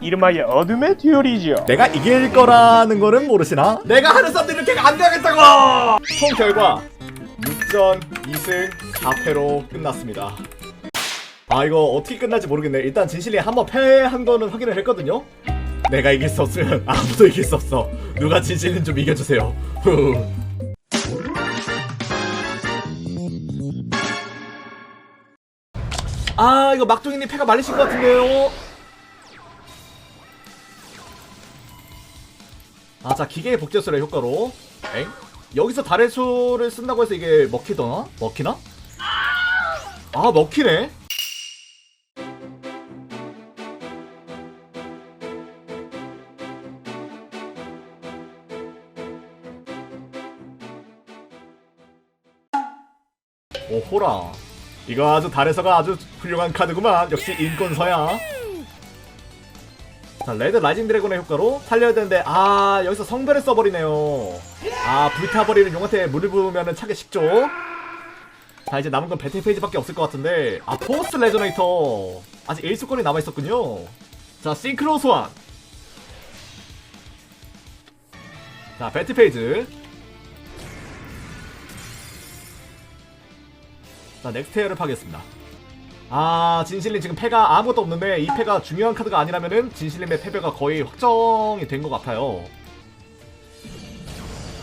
이름하여 어둠의 듀얼이죠. 내가 이길 거라는 거는 모르시나? 내가 하는 썸들 이렇게 안 되겠다고! 총 결과 6전 2승 4패로 끝났습니다. 아 이거 어떻게 끝날지 모르겠네. 일단 진실이 한번 패한 거는 확인을 했거든요. 내가 이길 수 없으면 아무도 이길 수 없어. 누가 진실은 좀 이겨주세요. 후. 아 이거 막둥이님 패가 말리신 것 같은데요. 아, 자, 기계의 복제술의 효과로. 엥? 여기서 달의 수를 쓴다고 해서 이게 먹히더나? 먹히나? 아, 먹히네? 오호라. 이거 아주 달에서가 아주 훌륭한 카드구만. 역시 인권서야. 자 레드 라이징 드래곤의 효과로 살려야 되는데 아 여기서 성별을 써버리네요. 아 불타버리는 용한테 물을 부으면 차기 식죠? 자 이제 남은 건 배틀 페이지밖에 없을 것 같은데 아 포스 레저네이터. 아직 1수권이 남아있었군요. 자 싱크로 소환. 자 배틀 페이지. 자 넥스테어를 파겠습니다 아 진실님 지금 패가 아무것도 없는데 이 패가 중요한 카드가 아니라면은 진실님의 패배가 거의 확정이 된 것 같아요.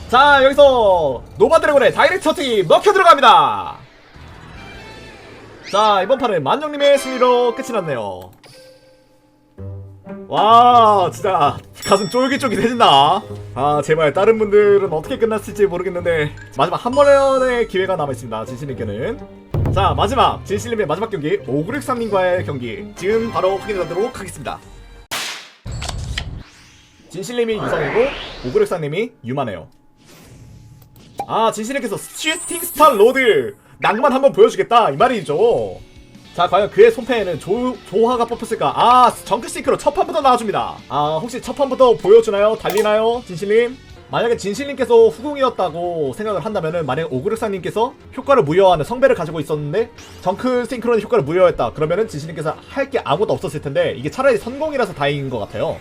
자 여기서 노바드래곤의 다이렉트 터치 먹혀 들어갑니다. 자 이번 판은 만정님의 승리로 끝이 났네요. 와 진짜 가슴 쫄깃쫄깃해진다. 아 제발 다른 분들은 어떻게 끝났을지 모르겠는데 마지막 한 번의 기회가 남아있습니다 진실님께는 자 마지막. 진실님의 마지막 경기 오그렉삼님과의 경기. 지금 바로 확인하도록 하겠습니다. 진실님이 유성이고 오그렉삼님이 유만해요. 아 진실님께서 슈팅 스타 로드! 낭만 한번 보여주겠다 이 말이죠. 자 과연 그의 손패에는 조, 조화가 뽑혔을까? 아 정크시크로 첫 판부터 나와줍니다. 아 혹시 첫 판부터 보여주나요? 달리나요 진실님 만약에 진실님께서 후궁이었다고 생각을 한다면은 만약 오그르상님께서 효과를 무효하는 성배를 가지고 있었는데 정크 싱크로는 효과를 무효했다. 그러면은 진실님께서 할 게 아무것도 없었을 텐데 이게 차라리 성공이라서 다행인 것 같아요.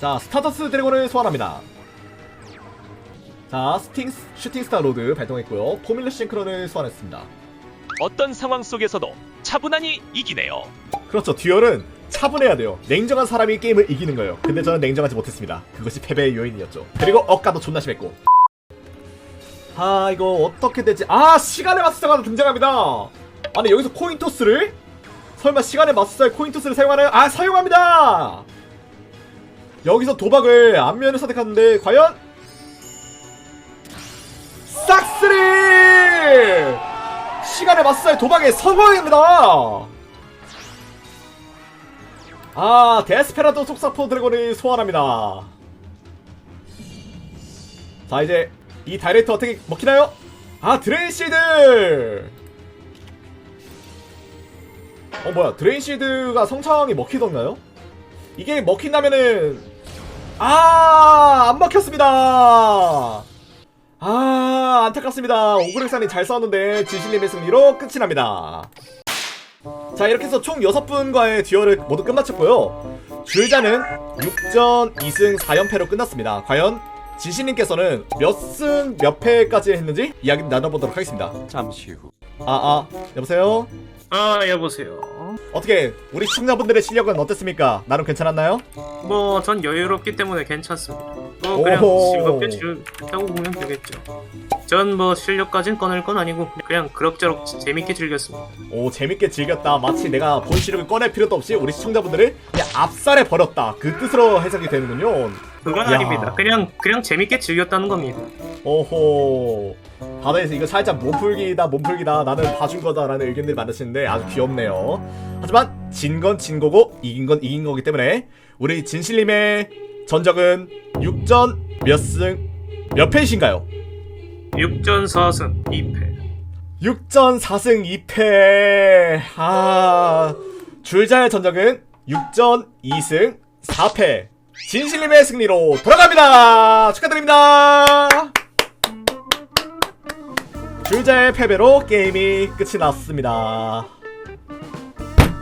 자 스타더스 드래곤을 소환합니다. 자 스팅 슈팅스타 로드 발동했고요. 포밀러 싱크론을 소환했습니다. 어떤 상황 속에서도 차분하니 이기네요. 그렇죠. 듀얼은 차분해야 돼요. 냉정한 사람이 게임을 이기는 거예요. 근데 저는 냉정하지 못했습니다. 그것이 패배의 요인이었죠. 그리고 억가도 존나 심했고. 아 이거 어떻게 되지? 아 시간의 마술사가 등장합니다. 아니 여기서 코인 토스를? 설마 시간의 마술사의 코인 토스를 사용하나요? 아 사용합니다. 여기서 도박을 앞면을 선택하는데 과연 싹스리 시간의 마술사의 도박에 성공입니다. 아 데스페라도 속사포 드래곤을 소환합니다. 자 이제 이 다이렉트 어떻게 먹히나요? 아 드레인시드! 어 뭐야 드레인시드가 성창이 먹히던가요? 이게 먹힌다면은 아 안 먹혔습니다! 아 안타깝습니다. 오그렉산이 잘 싸웠는데 진실님의 승리로 끝이 납니다 자 이렇게 해서 총 6분과의 듀얼을 모두 끝마쳤고요 줄자는 6전 2승 4연패로 끝났습니다 과연 지신님께서는 몇 승 몇 패까지 했는지 이야기 나눠보도록 하겠습니다 잠시 후. 아아 여보세요? 아 여보세요. 어떻게 우리 시청자분들의 실력은 어땠습니까? 나름 괜찮았나요? 뭐 전 여유롭기 때문에 괜찮습니다. 뭐 그냥 오호. 즐겁게 즐겼다고 보면 되겠죠. 전 뭐 실력까진 꺼낼 건 아니고 그냥 그럭저럭 재밌게 즐겼습니다. 오 재밌게 즐겼다 마치 내가 본 실력을 꺼낼 필요도 없이 우리 시청자분들을 그냥 압살해 버렸다 그 뜻으로 해석이 되는군요 그건 야. 아닙니다. 그냥 그냥 재밌게 즐겼다는 겁니다. 오호 바다에서 이거 살짝 몸풀기다 몸풀기다 나는 봐준 거다라는 의견들이 많으시는데 아주 귀엽네요 하지만 진 건 진 거고 이긴 건 이긴 거기 때문에 우리 진실님의 전적은 6전 몇 승 몇 패이신가요? 6전 4승 2패. 6전 4승 2패 아 줄자의 전적은 6전 2승 4패 진실님의 승리로 돌아갑니다 축하드립니다 줄자의 패배로 게임이 끝이 났습니다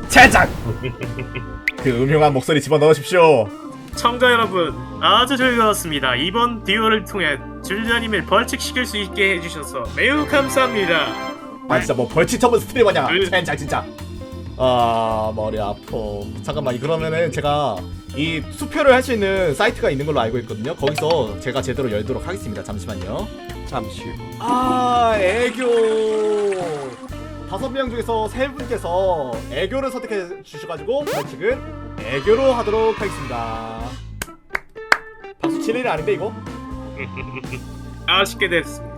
젠장! 그 음흉한 목소리 집어넣으십시오 청자 여러분 아주 즐거웠습니다. 이번 듀오를 통해 줄리아님을 벌칙시킬 수 있게 해주셔서 매우 감사합니다. 아 진짜 뭐 벌칙 처분 스트리머냐? 그- 젠장 진짜. 아 머리 아퍼 잠깐만 그러면은 제가 이 수표를 할 수 있는 사이트가 있는 걸로 알고 있거든요. 거기서 제가 제대로 열도록 하겠습니다. 잠시만요. 잠시 후. 아 애교. 다섯 명 중에서 세 분께서 애교를 선택해 주셔가지고 벌칙은 애교로 하도록 하겠습니다 박수 칠 일이 아닌데 이거? 아쉽게 됐습니다.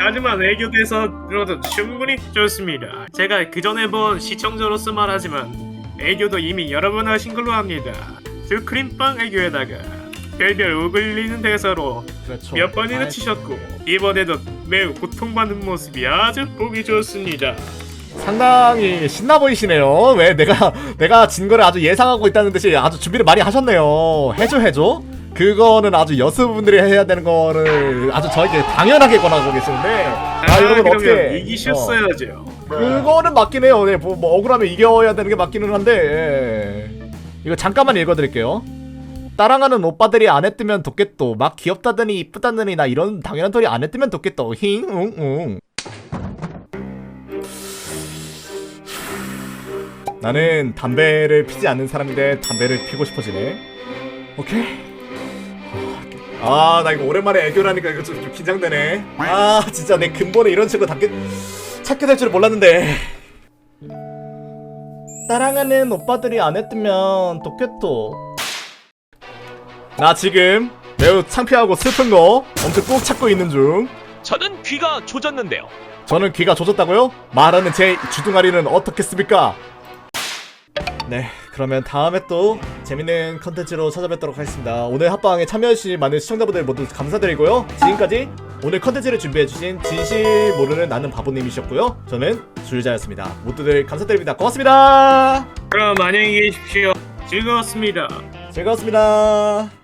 하지만 애교대선으로도 충분히 좋습니다. 제가 그 전에 본 시청자로서 말하지만 애교도 이미 여러 번 하신 걸로 합니다. 두 크림빵 애교에다가 별별 우글리는 대사로 그렇죠 몇 번이나 아, 치셨고 이번에도 매우 고통받는 모습이 아주 보기 좋습니다. 상당히 신나 보이시네요. 왜 내가 내가 진 거를 아주 예상하고 있다는 듯이 아주 준비를 많이 하셨네요. 해줘 해줘. 그거는 아주 여수분들이 해야 되는 거를 아주 저에게 당연하게 권하고 계시는데 아, 여러분 그러면 어떻게 어, 이기셨어야죠. 그거는 맞긴 해요. 네, 뭐, 뭐 억울하면 이겨야 되는 게 맞기는 한데 예. 이거 잠깐만 읽어드릴게요. 따랑하는 오빠들이 안 했으면 좋겠도 막 귀엽다더니 이쁘다더니 나 이런 당연한 소리 안 했으면 좋겠도 힝응응 나는 담배를 피지 않는 사람인데 담배를 피고 싶어지네 오케이 아 나 이거 오랜만에 애교라니까 이거 좀, 좀 긴장되네 아 진짜 내 근본에 이런 식으로 담게 찾게 될 줄 몰랐는데 따랑하는 오빠들이 안 했으면 좋겠도 나 지금 매우 창피하고 슬픈 거 엄청 꼭 찾고 있는 중 저는 귀가 조졌는데요. 저는 귀가 조졌다고요? 말하는 제 주둥아리는 어떻겠습니까? 네, 그러면 다음에 또 재밌는 컨텐츠로 찾아뵙도록 하겠습니다. 오늘 합방에 참여해주신 많은 시청자분들 모두 감사드리고요. 지금까지 오늘 컨텐츠를 준비해주신 진실 모르는 나는 바보님이셨고요. 저는 줄자였습니다. 모두들 감사드립니다. 고맙습니다. 그럼 안녕히 계십시오. 즐거웠습니다. 즐거웠습니다.